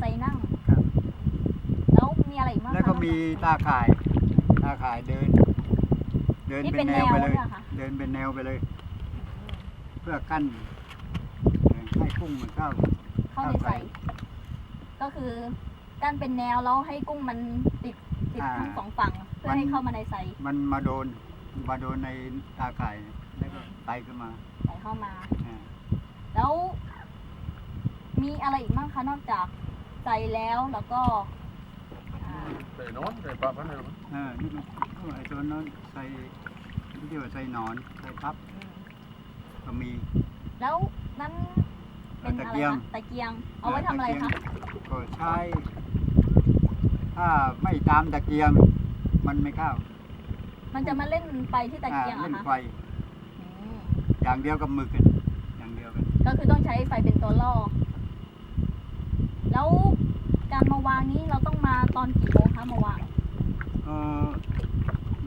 ใส่นั่งแล้วมีอะไรอีกบ้างแล้วก็มีตาข่าย ตาข่ายเดิน เดินเป็นแนวไปเลย เดินเป็นแนวไปเลย เพื่อกั้นให้กุ้งมันเข้าเข้าในใส่ก็คือกั้นเป็นแนวแล้วให้กุ้งมันติดติดทั้งสองฝั่งเพื่อให้เข้ามาในไซมันมาโดนมาโดนในตาข่ายแล้วก็ไตขึ้นมาไตเข้ามา แล้ว มีอะไรอีกบ้างคะนอกจาก ใส่แล้วแล้วก็อ่าใส่นอนใส่ปลาพันธุ์อะไรเออนี่มันก็ไอ้ตัวนั้นใส่ที่ว่าใส่หนอนใส่พับอืมก็มีแล้วนั้นเป็นตะอะไรเกียงคะตะเกียง เอาไว้ทำอะไรคะก็ใช้ถ้าไม่ตามตะเกียง มันไม่เข้า มันจะมาเล่นไฟที่ตะเกียงเหรอ่าอเล่นคะไฟอืมอย่างเดียวกับหมึกอะอย่างเดียวกัน ก็คือต้องใช้ไฟเป็นตัวล่อ แล้วการมาวางนี้เราต้องมาตอนกี่โมงคะมาวางเออ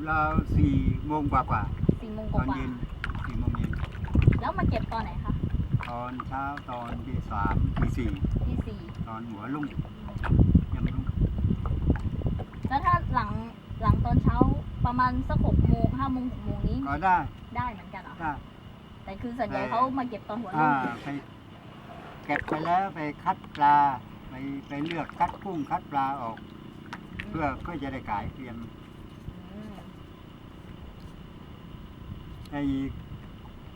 เราสี่โมงกว่ากว่าสี่โมงๆกตอนว่าเย็นสี่โมงเย็นๆแล้วมาเก็บตอนไหนคะตอนเช้าตอนที่สามที่สี่ที่สี่ตอนหัวลุ่งยังรุ่งแล้วถ้าหลังหลังตอนเช้าประมาณสักหกโมงห้าโมงหกโมงนี้ก็ได้ได้เหมือนกันเหรอได้ แต่คือส่วนใหญ่แต่เขามาเก็บตอนหัวอ่ารุ่งไปเก็บไปแล้วไปคัดปลา ไปไปเลือกคัดกุ้งคัดปลาออก เพื่อเพื่อจะได้ขายเตรียมอืมไอ้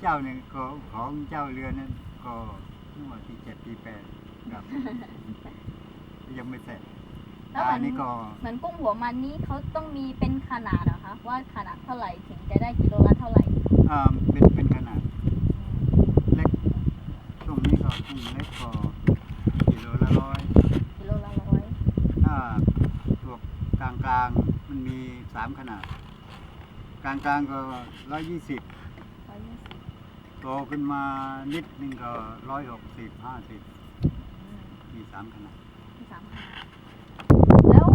เจ้าหนึ่งก็ของเจ้าเรือนั้นก็เมื่อที่เจ็ดปีแปดครับ ยังไม่เสร็จแล้วเหมือัอนนนี้ก็เหมือนกุ้งหัวมันนี้เขาต้องมีเป็นขนาดเหรอคะว่าขนาดเท่าไหร่ถึงจะได้กิโลละเท่าไหร่อ่าเป็นเป็นขนาด เล็กช่วงนี้ก็กุ้งเล็กก็ กิโลละร้อยกิโลละร้อยถ้าตัวกลางกลางๆมันมีสามขนาด กลางกลางๆก็ร้อยยี่สิบร้อยยี่สิบโตขึ้นมานิดนึงก็ร้อยหกสิบห้าสิบอืมมีสามขนาดที่สามขนาดแล้ว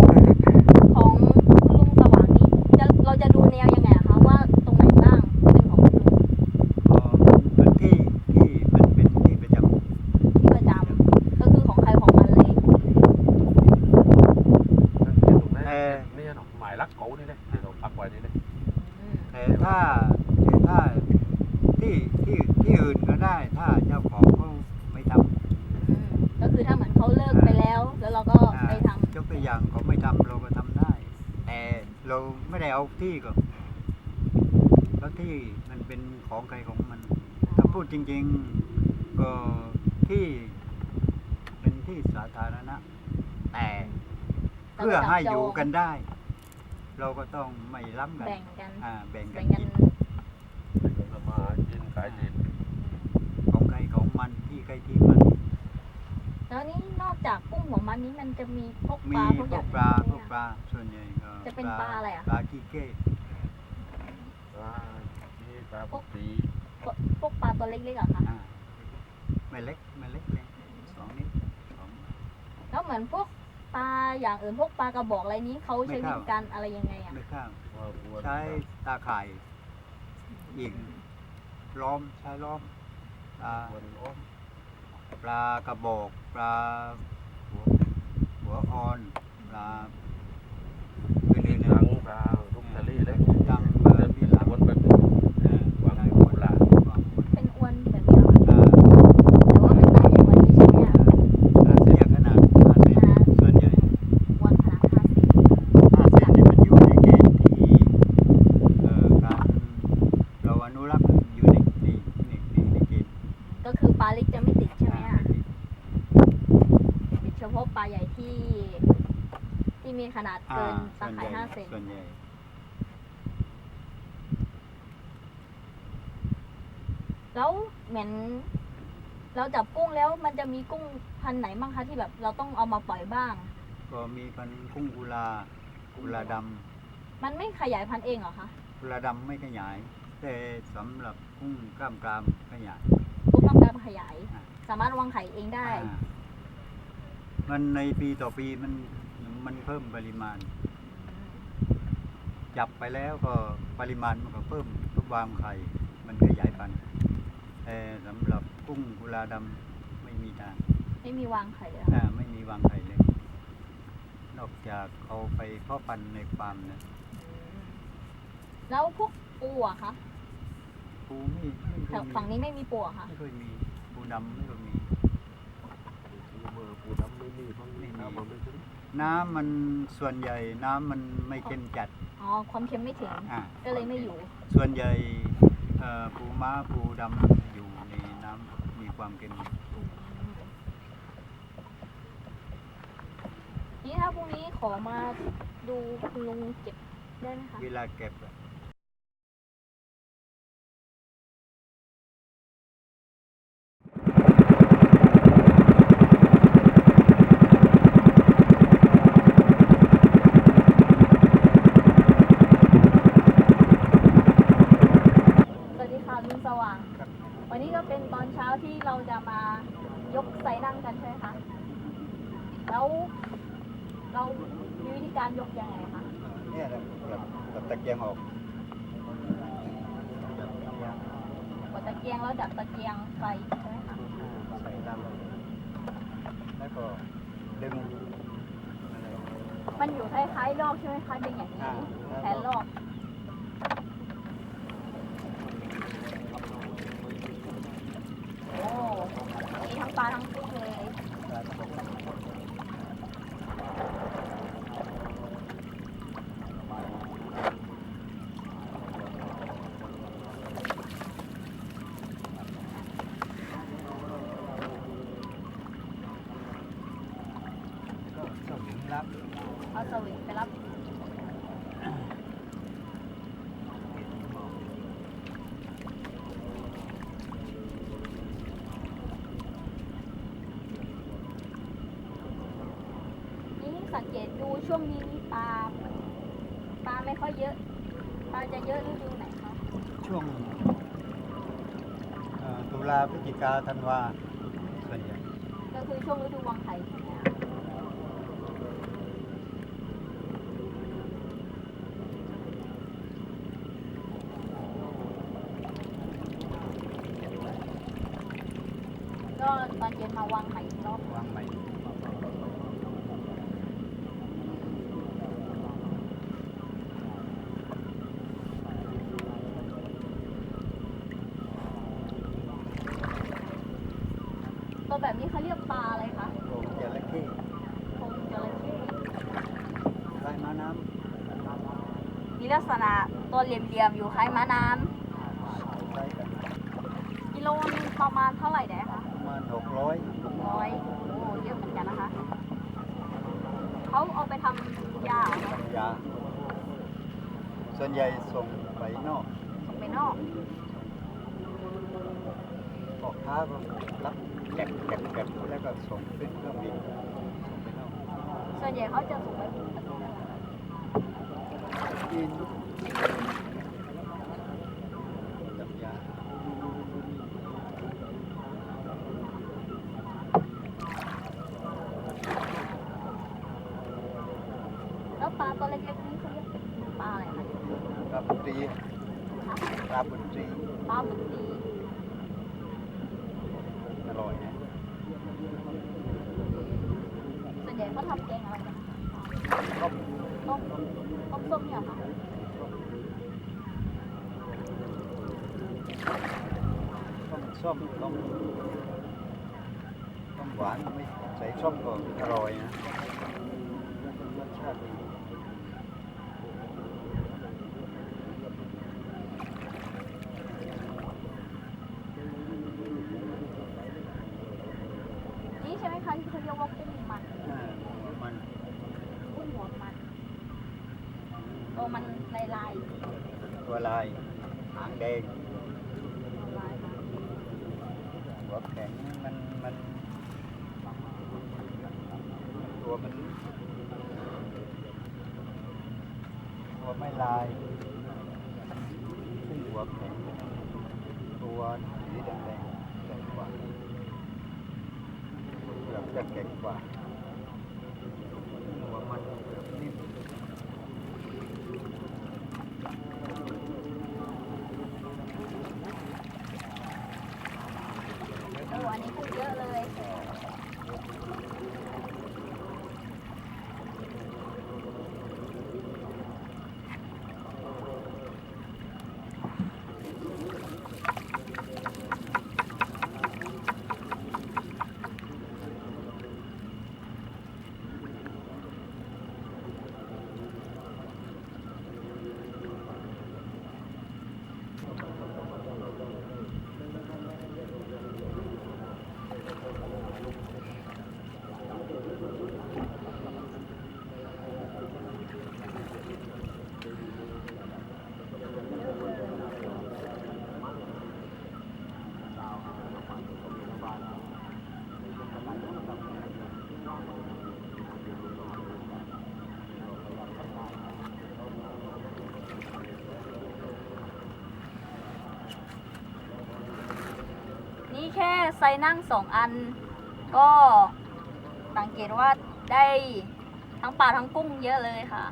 ของคุณลุงสว่างนี้จะเราจะดูแนวยังไงอะคะว่าตรงไหนบ้างเป็นของคุณลุง ก็เป็นที่ที่มันเป็นที่ประจำ ที่ประจำก็คือของใครของมันเลย นี่เนาะหมายรัก เขานี่เลยที่เราปักไว้นี่เลยอืมแต่ถ้าแต่ถ้าที่ที่ที่อื่นก็ได้ ถ้าเจ้าของเขาไม่ทอืมก็คือถ้าเหมือนเขาเลิกไปแล้ว แล้วเราก็ำอ่าไปทำยกตัวอย่างเขาไม่ทำเราก็ทำได้ แต่เราไม่ได้เอาที่ก็เพราะที่มันเป็นของใครของมัน ถ้าพูดจริงๆก็ที่เป็นที่สาธารณะแต่เพื่อให้อยู่กันได้ เราก็ต้องไม่ล้ำกันแบ่งกัน อ่าแบ่งกัแบ่นงกันกินเรามากินขายดินของใครของมันที่ใครที่มัน แล้วนี่นอกจากกุ้งหัวมันนี้มันจะมีพวกปมีลาพพวกวอย่ากงปลาอื่นพวกปลาส่วนใหญ่ก็จะเป็นปลาอะไรอะปลาขี้เก้ปลาที่ปลาปกติพวกพวกปลาตัวเล็กๆเหรอคะอ่าไม่เล็กไม่เล็กเลยสองนิ้วสองแล้วเหมือนพวก ปลาอย่างอื่นพวกปลากระบอกอะไรนี้เขาใช้ไม่วิเข้าธีการอะไรยังไงอะไม่ข้ามว่าวัวใช้ตาข่ายยิงล้อมใช้ล้อมปลาวัวอ้อมปลากระบอกปลาหัวหัวอ่อนปลาอื่ มี นๆ หนั นะ งปลาลูกทะเลเล็ก ดัง มัน เอ่ จะ อ มี มี ห ห ลั ลั ง ง วนแบบ เอ่อ วาง ได้ หัวปลา วางหัว เป็นอวนแบบนี้เหรอคะ อ่า แต่ว่าเป็นไต่อวนนี้ใช่ไหมอะ อ่าเสียขนาดห้าเซนส่วนใหญ่ อวนขนาดห้าสิบ ห้าเซนนี่มันอยู่ในเกณฑ์ที่เอ่อการเราอนุรักษ์อยู่ในในในในในเกณฑ์ ก็คือปลาเล็กจะไม่ติดใช่ไหมอ่าอะไม่ติดติดเฉพาะปลาใหญ่ที่ ที่มีขนาดอ่าเกินตาส่วนข่ายใหญ่ห้าเซนส่วนใหญ่แล้วเหมือนเราจับกุ้งแล้วมันจะมีกุ้งพันธุ์ไหนบ้างคะที่แบบเราต้องเอามาปล่อยบ้าง ก็มีพันธุ์กุ้งกุลากุลาดมันไม่ขยายพันธุ์เองเหรอคะำกุลาดำไม่ขยาย แต่สำหรับกุ้งกล้ามกรามขยาย กุ้งกล้ามกรามขยายอ่าสามารถวางไข่เองได้อ่ามันในปีต่อปีมันมันเพิ่มปริมาณ จับไปแล้วก็ปริมาณมันก็เพิ่มทุกวางไข่ มันขยายพันธุ์แต่สำหรับกุ้งกุลาดำไม่มีทางไม่มีวางไข่เลยอ่าไม่มีวางไข่เลย นอกจากเอาไปเพาะพันธุ์ในฟาร์มนะแล้วพวกปูอะคะ ปูไม่ไม่แถค่อยวมีฝั่งนี้ไม่มีปูอะคะไม่ค่อยมีปูดำไม่ค่อยมี เมื่อปูดำไม่มีฟังนี่น้ำมันไม่ถึงน้ำมันส่วนใหญ่น้ำมันไม่เค็มจัดอ๋อ ความเค็มไม่ถึง อ่าก็เลยไม่อยู่ ส่วนใหญ่เอ่อปูม้าปูดำอยู่ในน้ำมีความเค็มนี่ถ้าพรุ่งนี้ขอมาดูคุณลุงเก็บได้ไหมคะ เวลาเก็บอะ สวัสดีค่ะลุงสว่าง ครับ วันนี้ก็เป็น ตอนเช้าที่เราจะมายกไซนั่งกันใช่ไหมคะ แล้วเรามีวิธีการยกยังไงคะ เนี่ยแหละแบบแบบตะเกียงออกกดตะเกียงแล้วดับตะเกียงไฟใช่ไหมคะใส่ตามแล้วก็ดึงอะไรมันอยู่คล้ายๆลอกใช่ไหมคะดึงอย่างนี้อ่าแขนลอก โอ้มีทั้งปลาทั้งกุ้งเลย ก็สวิง รับเอาสวิงไปรับนี่สังเกตดูช่วงนี้นี่ปลาปลาไม่ค่อยเยอะปลาจะเยอะฤดูไหนคะช่วงเอ่อตุลาพฤศจิกาธันวาส่วนใหญ่ก็คือช่วงฤดูวางไข่ใช่ไหมคะก็ตอนเย็นมาวางไข่อีกรอบ วางใหม่ ตัวแบบนี้เขาเรียกปลาอะไรคะ โรงจระเข้ คงจระเข้ ใต้ม้าน้ มีลักษณะ ตัวเหลี่ยมๆอยู่คล้ายม้าน้ำใช้กันำกิโลนึงประมาณเท่าไหร่ได้คะประมาณหกร้อยร้อยโอ้เยอะเหมือนกันนะคะเขาเอาไปทำยาเหรอคะยาส่วนใหญ่ส่งไปนอกส่งไปนอก ออกค้าก็รับเก็บเก็บเก็บแล้วก็ส่งขึ้นเครื่องบินส่งไปนอกส่วนใหญ่เขาจะส่งไปประเทศอะไรคะจีนจับยา แล้วปลาตัวเล็กๆนี่เขาเรียกปลาอะไรคะ ปลาบุตรีปลาบุตรี ปลาบุตรี อร่อยนะ ส่วนใหญ่เขาทำแกงอะไรกัน ต้ม ต้มต้มส้มเนี่ยเหรอค่ะต้มส้มต้มต้มหวานไม่ใส่ส้มก็อร่อยนะรสชาติดีนี่ใช่ไหมคะที่เขาเรียกว่ากุ้งมัน อ่ามัน กุ้งหัวมัน โอ้มันลายลายตัวลายหางแดงลายมาหัวแข็งมันมันตัวมันตัวไม่ลายซึ่งหัวแข็งตัวสีแดงแดงแข็งกว่าเปลือกจะแข็งกว่าหัวมันเปลือกนิ่ม โอ้อันนี้กุ้งเยอะเลย ไซนั่งสองอัน ก็สังเกตว่าได้ทั้งปลาทั้งกุ้งเยอะเลยค่ะ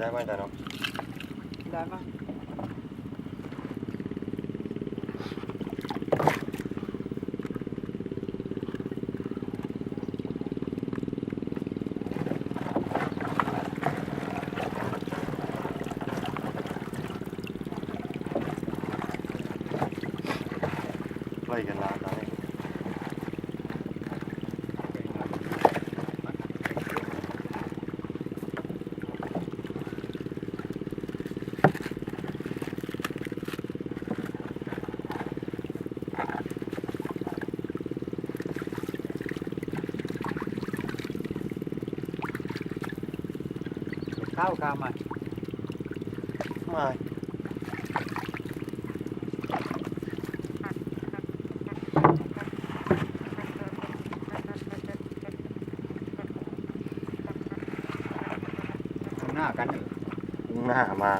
ได้ไหมแต่เนาะได้ไหมไล่กันลาได้ข้าวกามาไม่หน้ากันหน้ามา